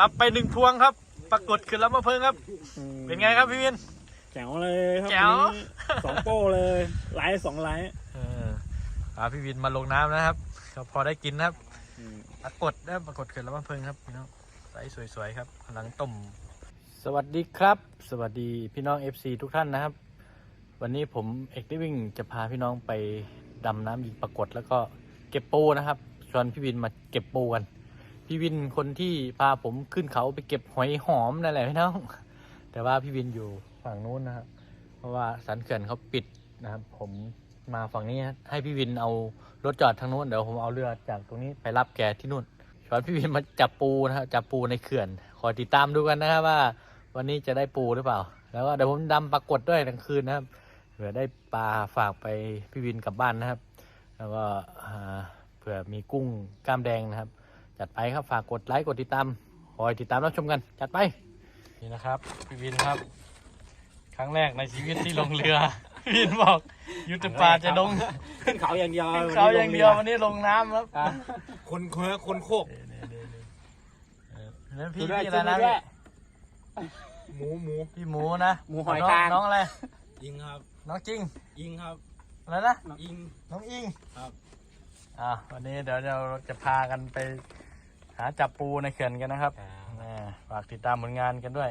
รับไปหนึ่งพวงครับ ปรากฏขึ้นรับมาเพิ่งครับเป็นไงครับพี่วิน แจ๋วเลยครับแจ๋ว วันนี้สองโป้เลยไลท์สองไลท์เออพาพี่วินมาลงน้ำนะครับก็พอได้กินนะครับ อืม ปรากฏได้ปรากฏขึ้นรับมาเพิ่งครับพี่น้องไซส์สวยๆครับกำลังต้ม สวัสดีครับ สวัสดีพี่น้อง FC ทุกท่านนะครับ วันนี้ผมเอกได้วิ่งจะพาพี่น้องไปดำน้ำยิงปรากฏแล้วก็เก็บปูนะครับชวนพี่วินมาเก็บปูกัน พี่วินคนที่พาผมขึ้นเขาไปเก็บหอยหอมนั่นแหละพี่น้อง แต่ว่าพี่วินอยู่ฝั่งนู้นนะครับ เพราะว่าสันเขื่อนเขาปิดนะครับ ผมมาฝั่งนี้ให้พี่วินเอารถจอดทางนู้นเดี๋ยวผมเอาเรือจากตรงนี้ไปรับแกที่นู่นชวนพี่วินมาจับปูนะครับจับปูในเขื่อนคอยติดตามดูกันนะครับว่า วันนี้จะได้ปูหรือเปล่า แล้วก็เดี๋ยวผมดำปรากฏด้วยกลางคืนนะครับเผื่อได้ปลาฝากไปพี่วินกลับบ้านนะครับ แล้วก็เผื่อมีกุ้งกล้ามแดงนะครับ จัดไปครับฝากกดไลค์กดติดตามคอยติดตามรับชมกัน จัดไปนี่นะครับพี่วินครับ ครั้งแรกในชีวิตที่ลงเรือ พี่วินบอกยุทธปลาจะลงขึ้นเขาอย่างเดียวขึ้นเขาอย่างเดียววันนี้ลงน้ำครับอะคนคนคนโคกเออนั่นพี่ดูด้วยพี่อะไรนะดูด้วยหมูหมูพี่หมูนะหมูหอยน้งทากน้องอะไรยิงครับ น้องจริงยิงครับอะไรนะยิงน้องอิงครับอ่าวันนี้เดี๋ยวเราจะพากันไป หาจับปูในเขื่อนกันนะครับอ่าฝากติดตามผลงานกันด้วย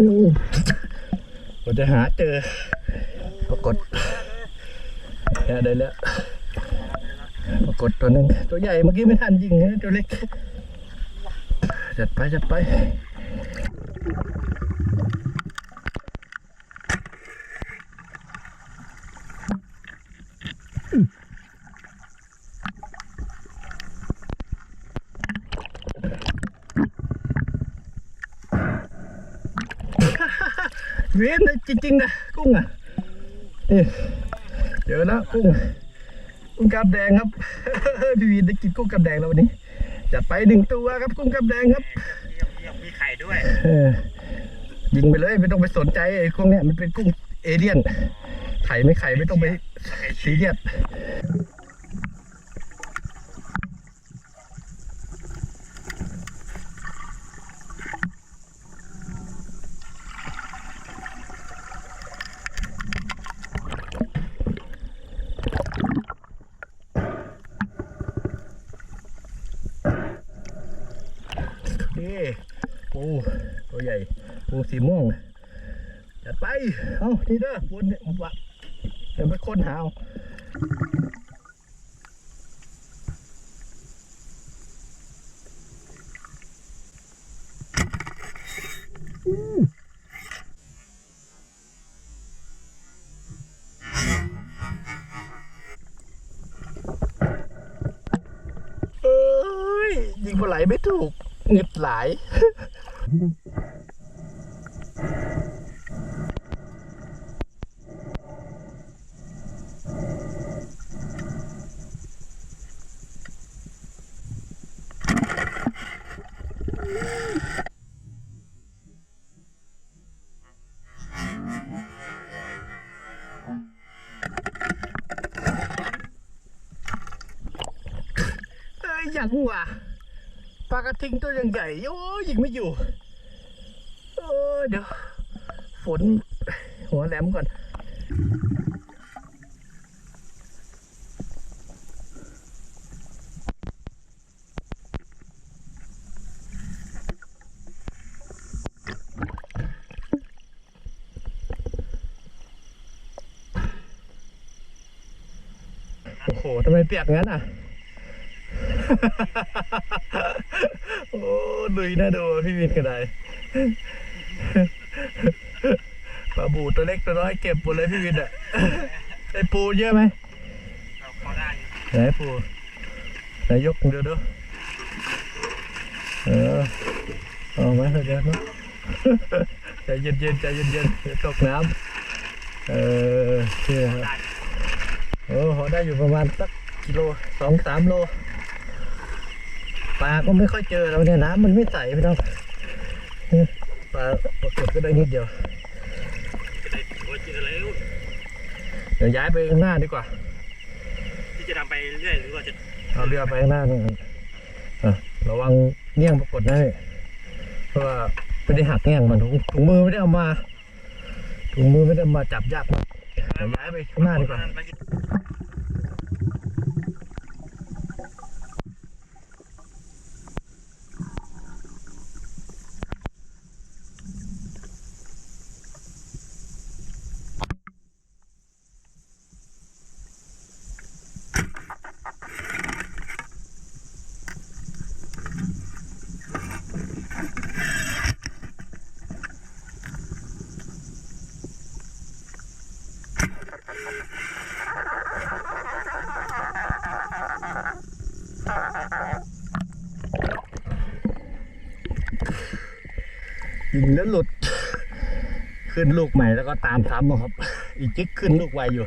ผมจะหาเจอปรากฏเนี่ยได้แล้วปรากฏตัวหนึ่งตัวใหญ่เมื่อกี้ไม่ทันยิงนะตัวเล็กจัดไปจัดไป เว้นนะจริงๆนะกุ้งอะนี่เจอแล้วกุ้งกุ้งกาบแดงครับพี่วีนได้กินกุ้งกาบแดงแล้ววันนี้จัดไปหนึ่งตัวครับกุ้งกาบแดงครับมีไข่ด้วยเออยิงไปเลยไม่ต้องไปสนใจไอ้พวกเนี้ยมันเป็นกุ้งเอเลี่ยนไข่ไม่ไข่ไม่ต้องไปซีเรียสนี่ปูตัวใหญ่ปูสีม่วง จัดไป เอานี่เด้อบนเนี่ยผมวะเดี๋ยวไปค้นหาเอาเอ้ยยิงปลาไหลไม่ถูกเงึดหลาย เอ้ยยัวปลากระทิงตัวยังใหญ่โอ้ยิงไม่อยู่โอ้ยเดี๋ยวฝนหัวแหลมก่อนโอ้โหทำไมเปียกงั้นอะ โอ้ดุยน่าดูพี่วินกันได้ปลาบูตัวเล็กตัวน้อยเก็บหมดเลยพี่วินอะไอปูเยอะไหมพอได้ไหนปูไหนยกเดี๋ยวดูเออเอาไหมเดี๋ยวนะใจเย็นเย็นๆใจเย็นๆตกน้ำเออโอเคครับได้โอ้พอได้อยู่ประมาณสักกิโลสองสามโล ปลาก็ไม่ค่อยเจอแล้วเนี่ยน้ำมันไม่ใสพี่น้องปลาปรากฏก็ได้นิดเดียวจะได้โอ้ยจะอะไรเดี๋ยวย้ายไปข้างหน้าดีกว่า ที่จะทำไปเรื่อยหรือว่าจะเอาเรือไปข้างหน้านี่อะระวังเงี้ยงปรากฏนะพี่เพราะว่าไม่ได้หักเงี้ยงมันถุงถุงมือไม่ได้เอามาถุงมือไม่ได้เอามาจับยากมากย้ายไปข้างหน้าดีกว่า ยิงแล้วหลุด ขึ้นลูกใหม่แล้วก็ตามซ้ำอะครับ อีกจิกขึ้นลูกไวอยู่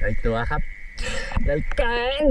ได้ตัวครับ ได้แกง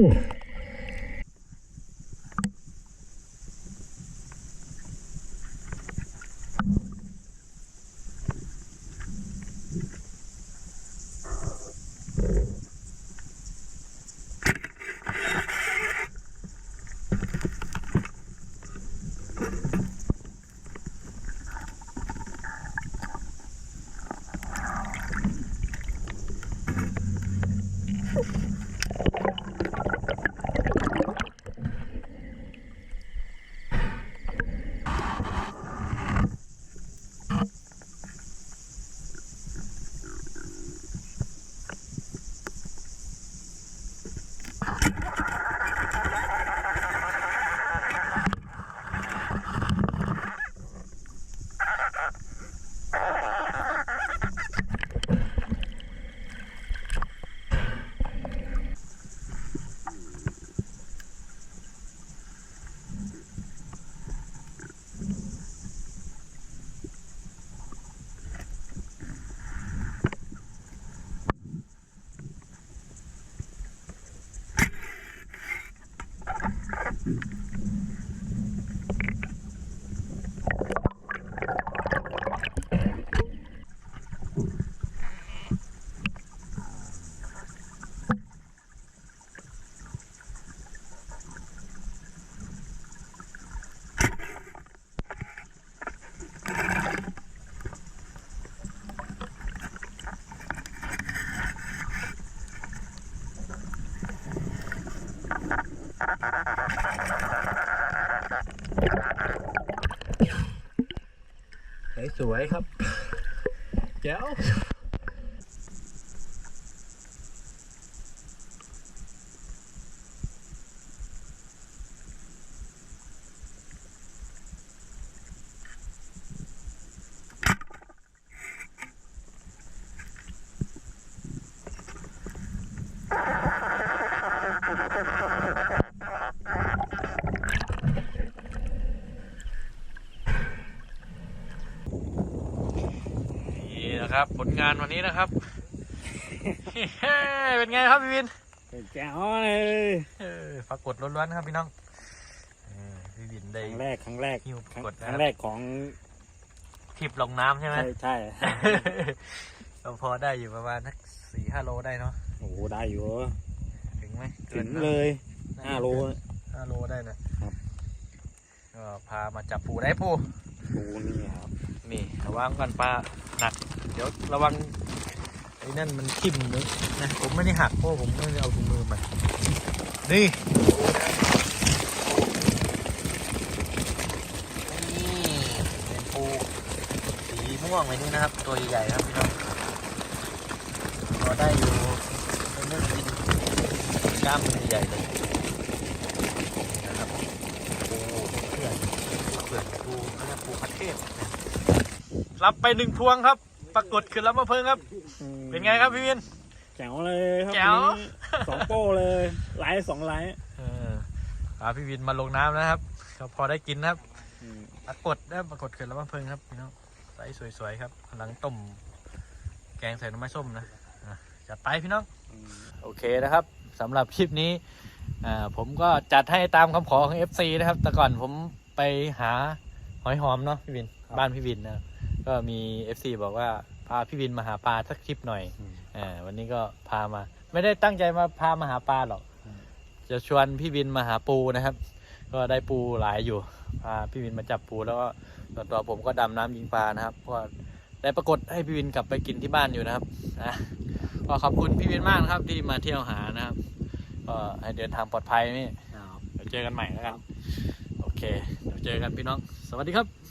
วยครับแจ๋ว นี่นะครับ ผลงานวันนี้นะครับ เป็นไงครับพี่วินแจ๋วเลยเออปรากฏล้วนๆครับพี่น้องเออพี่วินคได้รั้งแรกครั้งแรกหิ้วครั้งกดนะครั้งแรกของทริปลงน้ำใช่ไหมใช่ใช่เราพอได้อยู่ประมาณสักสี่ห้าโลได้เนาะโอ้โหได้อยู่ถึงไหมถึงนะเลยน่ห้าโลเกินห้าโลได้นะครับก็พามาจับปูได้ปู ปูนี่ครับ นี่ระวังกันปลาหนัก เดี๋ยวระวังไอ้นั่นมันทิ่มนึกนะ ผมไม่ได้หักเพราะผมไม่ได้เอาถุงมือมา นี่นี่เป็นปูสีม่วงเลยนี่นะครับ ตัวใหญ่ครับพี่น้องพอได้อยู่เป็นเรื่องกินกล้ามใหญ่เลยนะครับปูเพื่อน เพื่อนปูเขาเรียกปูประเทศนะรับไปหนึ่งพวงครับ ปรากฏขึ้นแล้วมาเพิ่งครับ เป็นไงครับพี่วิน แจ๋วเลยครับแจ๋ว วันนี้สองโป้เลยไลท์สองไลท์เออพาพี่วินมาลงน้ำนะครับก็พอได้กินนะครับ อืมปรากฏนะปรากฏเกิดแล้วมาเพิ่งครับพี่น้องใสสวยๆครับกำลังต้มแกงใส่น้ำไม้ส้มนะอะจัดไปพี่น้อง อืม โอเคนะครับสำหรับคลิปนี้อ่าผมก็จัดให้ตามคำขอของ FC นะครับ แต่ก่อนผม ไปหาหอยหอมเนาะพี่วินบ้านพี่วินนะก็มี FC บอกว่าพาพี่วินมาหาปลาสักคลิปหน่อยอืม อ่าวันนี้ก็พามา ไม่ได้ตั้งใจมาพามาหาปลาหรอกอืม จะชวนพี่วินมาหาปูนะครับ ก็ได้ปูหลายอยู่พาพี่วินมาจับปูแล้วก็ส่วนตัวผมก็ดำน้ำยิงปลานะครับก็ได้ปรากฏให้พี่วินกลับไปกินที่บ้านอยู่นะครับนะก็ขอบคุณพี่วินมากนะครับที่มาเที่ยวหานะครับก็ให้เดินทางปลอดภัยนี่เดี๋ยวเจอกันใหม่แล้วกัน โอเคเดี๋ยว เจอกันพี่น้อง สวัสดีครับ